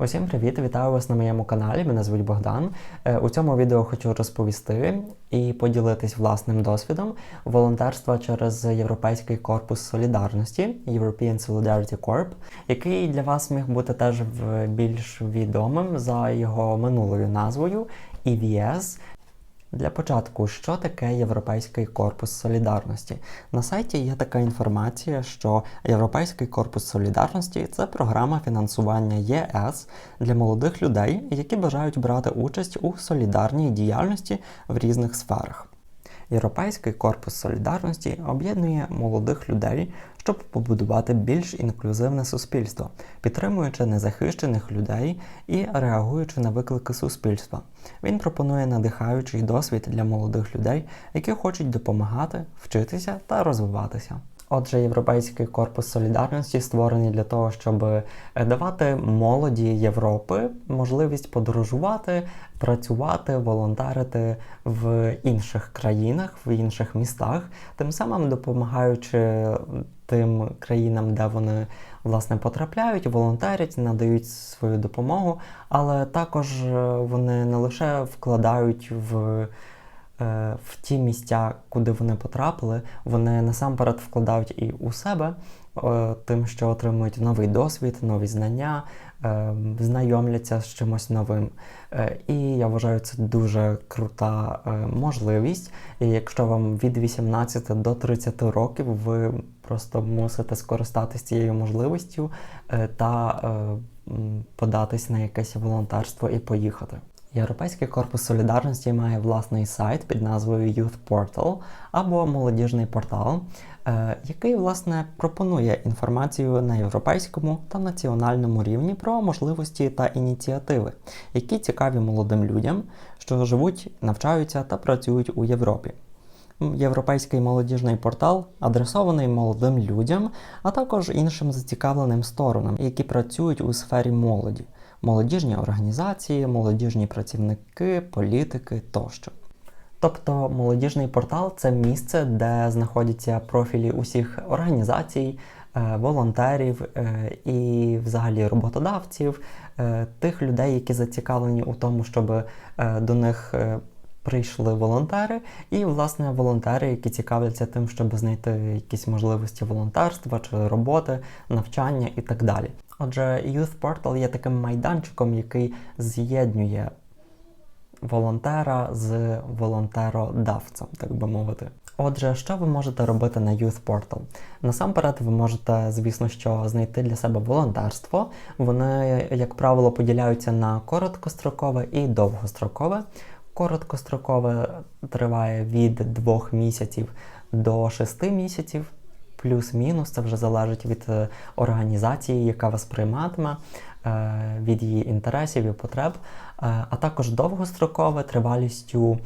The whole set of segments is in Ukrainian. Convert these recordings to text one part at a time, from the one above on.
Усім привіт! Вітаю вас на моєму каналі. Мене звуть Богдан. Е, У цьому відео хочу розповісти і поділитись власним досвідом волонтерства через Європейський корпус солідарності European Solidarity Corp, який для вас міг бути теж більш відомим за його минулою назвою EVS. Для початку, що таке Європейський корпус солідарності? На сайті є така інформація, що Європейський корпус солідарності це програма фінансування ЄС для молодих людей, які бажають брати участь у солідарній діяльності в різних сферах. Європейський корпус солідарності об'єднує молодих людей, щоб побудувати більш інклюзивне суспільство, підтримуючи незахищених людей і реагуючи на виклики суспільства. Він пропонує надихаючий досвід для молодих людей, які хочуть допомагати, вчитися та розвиватися. Отже, Європейський корпус солідарності створений для того, щоб е, давати молоді Європи можливість подорожувати, працювати, волонтерити в інших країнах, в інших містах, тим самим допомагаючи тим країнам, де вони власне потрапляють, волонтерять, надають свою допомогу, але також е, вони не лише вкладають в е, в ті місця, куди вони потрапили, вони насамперед вкладають і у себе, е, тим, що отримують новий досвід, нові знання, знайомляться з чимось новим. Е, І я вважаю, це дуже крута е, можливість. І якщо вам від 18 до 30 років, ви просто мусите скористатися цією можливістю е, та е, податись на якесь волонтерство і поїхати. Європейський корпус солідарності має власний сайт під назвою Youth Portal або молодіжний портал, е, який власне пропонує інформацію на європейському та національному рівні про можливості та ініціативи, які цікаві молодим людям, що живуть, навчаються та працюють у Європі. Європейський молодіжний портал адресований молодим людям, а також іншим зацікавленим сторонам, які працюють у сфері молоді, молодіжні організації, молодіжні працівники, політики тощо. Тобто молодіжний портал це місце, де знаходяться профілі усіх організацій, е, волонтерів е, і взагалі роботодавців, е, тих людей, які зацікавлені у тому, щоб до них прийшли волонтери, і власне волонтери, які цікавляться тим, щоб знайти якісь можливості волонтерства чи роботи, навчання і так далі. Отже, Youth Portal є таким майданчиком, який з'єднує волонтера з волонтеродавцем, так би мовити. Отже, що ви можете робити на Youth Portal? Насамперед, ви можете, звісно, що знайти для себе волонтерство. Вони, як правило, поділяються на короткострокове і довгострокове. Короткострокове триває від 2 місяців до 6 місяців. Плюс-мінус, це вже залежить від е, організації, яка вас прийматиме, е, від її інтересів і потреб, Е, а також довгострокове тривалістю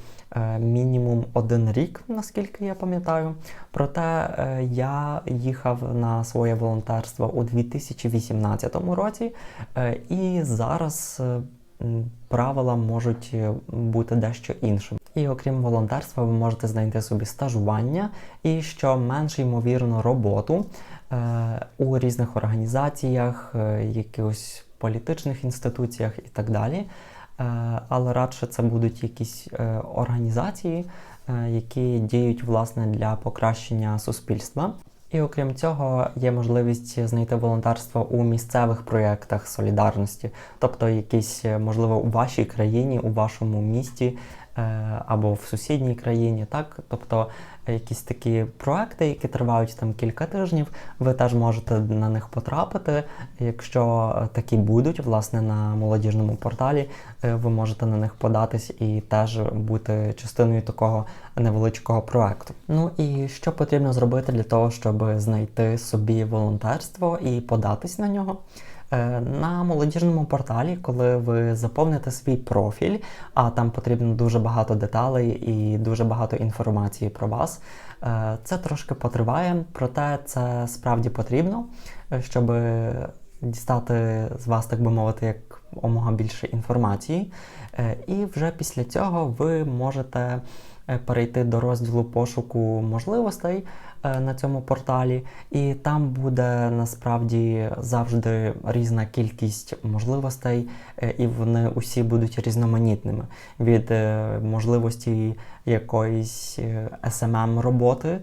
мінімум один рік, наскільки я пам'ятаю. Проте я їхав на своє волонтерство у 2018 році, і зараз правила можуть бути дещо іншими. І окрім волонтерства, ви можете знайти собі стажування і, що менш ймовірно, роботу е, у різних організаціях, е, якихось політичних інституціях і так далі. Е, але радше це будуть якісь е, організації, е, які діють власне для покращення суспільства. І окрім цього, є можливість знайти волонтерство у місцевих проєктах солідарності, тобто якісь, е, можливо, у вашій країні, у вашому місті або в сусідній країні, так? Тобто е, якісь такі проекти, які тривають там кілька тижнів, ви теж можете на них потрапити. Якщо е, такі будуть, власне, на молодіжному порталі, е, ви можете на них податись і теж бути частиною такого невеличкого проекту. Ну і що потрібно зробити для того, щоб знайти собі волонтерство і податись на нього? Е, На молодіжному порталі, коли ви заповните свій профіль, а там потрібно дуже багато деталей і дуже багато інформації про вас, е, це трошки потриває, проте це справді потрібно, е, щоб дістати з вас, так би мовити, як омога більше інформації. І вже після цього ви можете перейти до розділу пошуку можливостей, на цьому порталі, і там буде насправді завжди різна кількість можливостей, е, і вони усі будуть різноманітними. Від е, можливості якоїсь smm роботи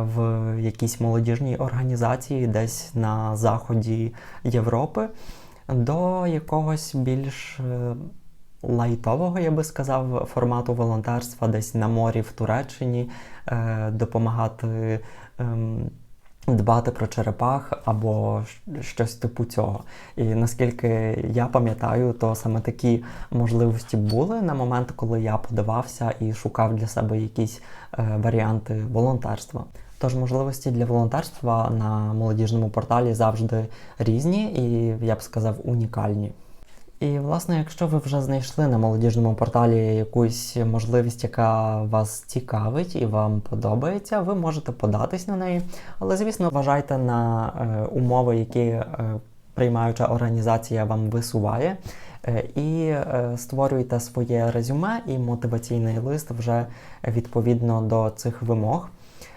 в якійсь молодіжній організації, десь на заході Європи, до якогось більш лайтового, я би сказав, формату волонтерства десь на морі в Туреччині, е, допомагати. Ем, Дбати про черепах або щось типу цього. І наскільки я пам'ятаю, то саме такі можливості були на момент, коли я подавався і шукав для себе якісь е, варіанти волонтерства. Тож можливості для волонтерства на молодіжному порталі завжди різні і я б сказав унікальні. І, власне, якщо ви вже знайшли на молодіжному порталі якусь можливість, яка вас цікавить і вам подобається, ви можете податись на неї. Але, звісно, вважайте на е, умови, які е, приймаюча організація вам висуває. Е, і е, створюйте своє резюме і мотиваційний лист вже відповідно до цих вимог.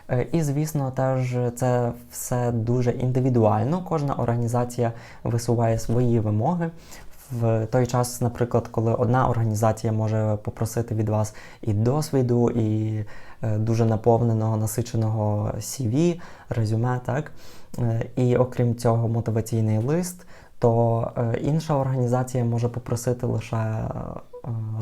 Е, і, звісно, теж це все дуже індивідуально. Кожна організація висуває свої вимоги в той час, наприклад, коли одна організація може попросити від вас і досвіду, і е, дуже наповненого, насиченого CV, резюме, так? Е, і окрім цього, мотиваційний лист, то е, інша організація може попросити лише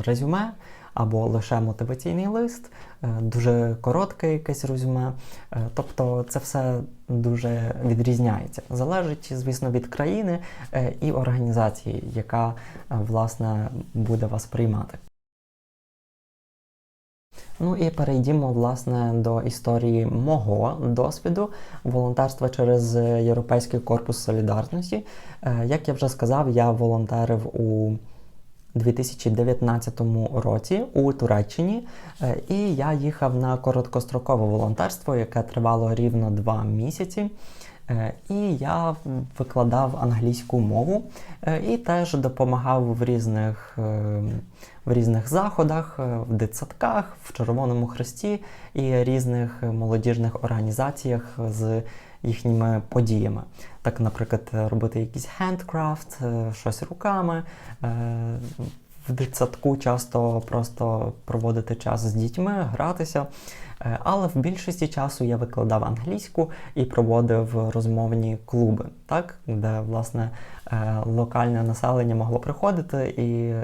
резюме або лише мотиваційний лист, е, дуже коротке якесь резюме. Е, тобто це все дуже відрізняється. Залежить, звісно, від країни е, і організації, яка власне буде вас приймати. Ну і перейдімо власне до історії мого досвіду волонтерства через Європейський корпус солідарності. Як я вже сказав, я волонтерив у 2019 році у Туреччині, е, і я їхав на короткострокове волонтерство, яке тривало рівно два місяці. Е, і я викладав англійську мову е, і теж допомагав в різних в різних заходах, в дитсадках, в Червоному Хресті і різних молодіжних організаціях з їхніми подіями. Так, наприклад, робити якийсь хендкрафт, щось руками. Е, в дитсадку часто просто проводити час з дітьми, гратися. Е, але в більшості часу я викладав англійську і проводив розмовні клуби, так, де власне е, локальне населення могло приходити і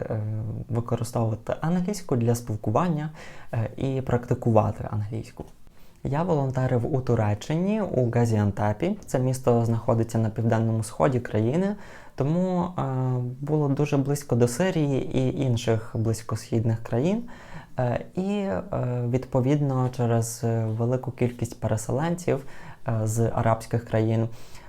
використовувати англійську для спілкування і практикувати англійську. Я волонтерив у Туреччині у Газіантепі. Це місто знаходиться на південному сході країни, тому е, було дуже близько до Сирії і інших близькосхідних країн. Е, і е, відповідно через велику кількість переселенців е, з арабських країн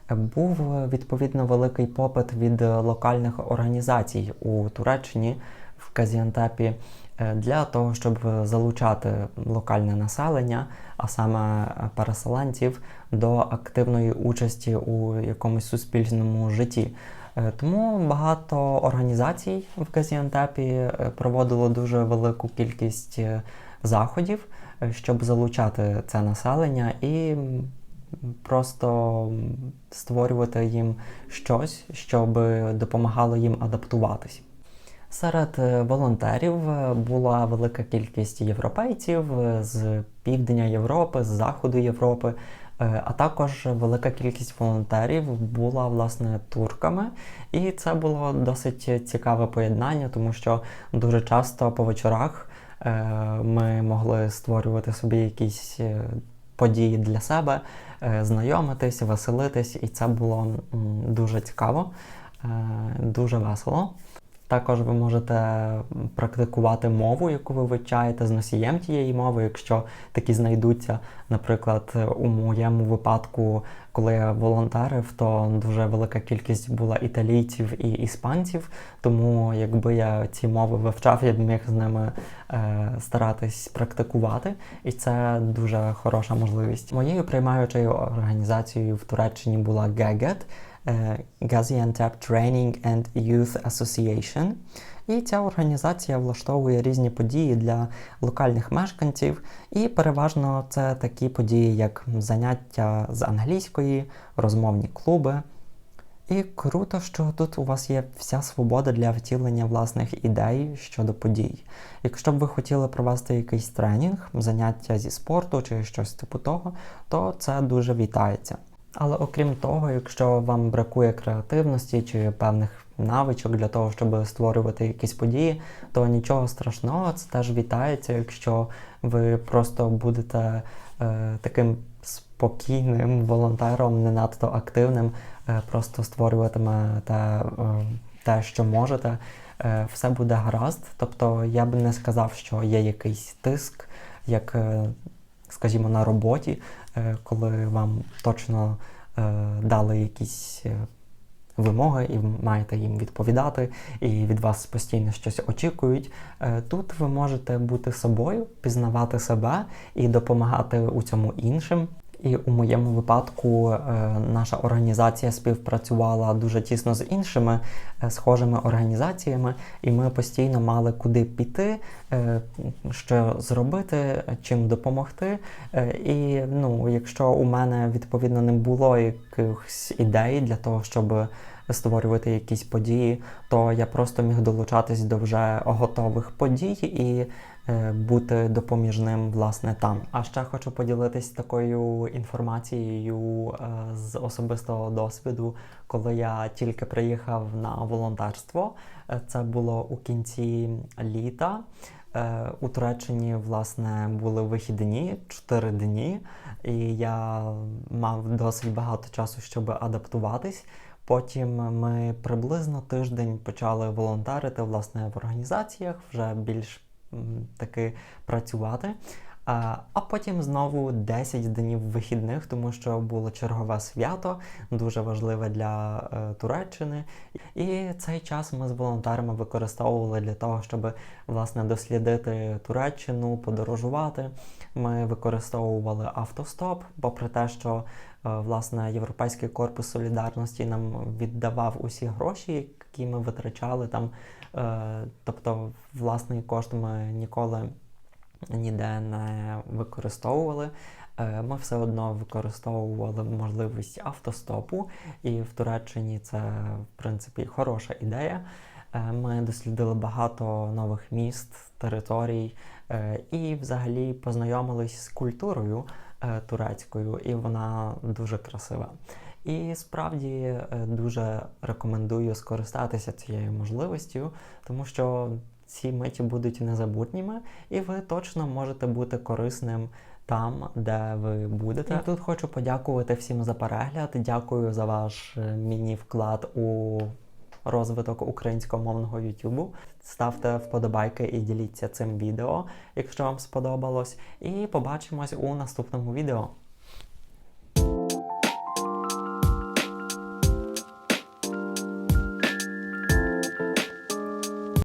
був відповідно великий попит від локальних організацій у Туреччині в Казіантепі. Е, для того, щоб залучати локальне населення, а саме переселенців, до активної участі у якомусь суспільному житті. Е, тому багато організацій в Газіантепі е, проводило дуже велику кількість заходів, щоб залучати це населення і просто створювати їм щось, щоб допомагало їм адаптуватись. Серед е, волонтерів е, була велика кількість європейців е, з півдня Європи, з заходу Європи, а також велика кількість волонтерів була власне турками, і це було досить цікаве поєднання, тому що дуже часто по вечорах ми могли створювати собі якісь події для себе, знайомитись, веселитись, і це було дуже цікаво, дуже весело. Також ви можете практикувати мову, яку ви вивчаєте з носієм тієї мови, якщо такі знайдуться. Наприклад, у моєму випадку, коли я волонтерив, то дуже велика кількість була італійців і іспанців. Тому якби я ці мови вивчав, я б міг з ними е, старатись практикувати, і це дуже хороша можливість. Моєю приймаючою організацією в Туреччині була Гегет. Е, Gaziantep Training and Youth Association. І ця організація влаштовує різні події для локальних мешканців, і переважно це такі події, як заняття з англійської, розмовні клуби. І круто, що тут у вас є вся свобода для втілення власних ідей щодо подій. Якщо б ви хотіли провести якийсь тренінг, заняття зі спорту чи щось типу того, то це дуже вітається. Але окрім того, якщо вам бракує креативності чи певних навичок для того, щоб створювати якісь події, то нічого страшного, це теж вітається, якщо ви просто будете е, таким спокійним волонтером, не надто активним, е, просто створюватимете е, те, що можете. Е, все буде гаразд. Тобто я б не сказав, що є якийсь тиск, як, е, скажімо, на роботі, коли вам точно е, дали якісь. е, Вимоги, і маєте їм відповідати, і від вас постійно щось очікують. Е, Тут ви можете бути собою, пізнавати себе і допомагати у цьому іншим. І у моєму випадку е, наша організація співпрацювала дуже тісно з іншими е, схожими організаціями, і ми постійно мали куди піти, е, що зробити, чим допомогти. І ну, якщо у мене відповідно не було якихось ідей для того, щоб створювати якісь події, то я просто міг долучатись до вже готових подій і бути допоміжним власне там. А ще хочу поділитись такою інформацією е, з особистого досвіду, коли я тільки приїхав на волонтерство. Е, Це було у кінці літа. Е, У Туреччині власне були вихідні 4 дні, і я мав досить багато часу, щоб адаптуватись. Потім ми приблизно тиждень почали волонтерити власне в організаціях, вже більш таки працювати. А, потім знову 10 днів вихідних, тому що було чергове свято, дуже важливе для е, Туреччини. І цей час ми з волонтерами використовували для того, щоб власне дослідити Туреччину, подорожувати. Ми використовували автостоп, попри те, що е, власне Європейський корпус солідарності нам віддавав усі гроші, які ми витрачали там. Е, тобто, власний кошт ми ніколи ніде не використовували. Е, Ми все одно використовували можливість автостопу, і в Туреччині це, в принципі, хороша ідея. Е, Ми дослідили багато нових міст, територій е, і взагалі познайомились з культурою е, турецькою, і вона дуже красива. І справді е, дуже рекомендую скористатися цією можливістю, тому що ці миті будуть незабутніми, і ви точно можете бути корисним там, де ви будете. І тут хочу подякувати всім за перегляд. Дякую за ваш е, міні-вклад у розвиток українськомовного Ютубу. Ставте вподобайки і діліться цим відео, якщо вам сподобалось. І побачимось у наступному відео.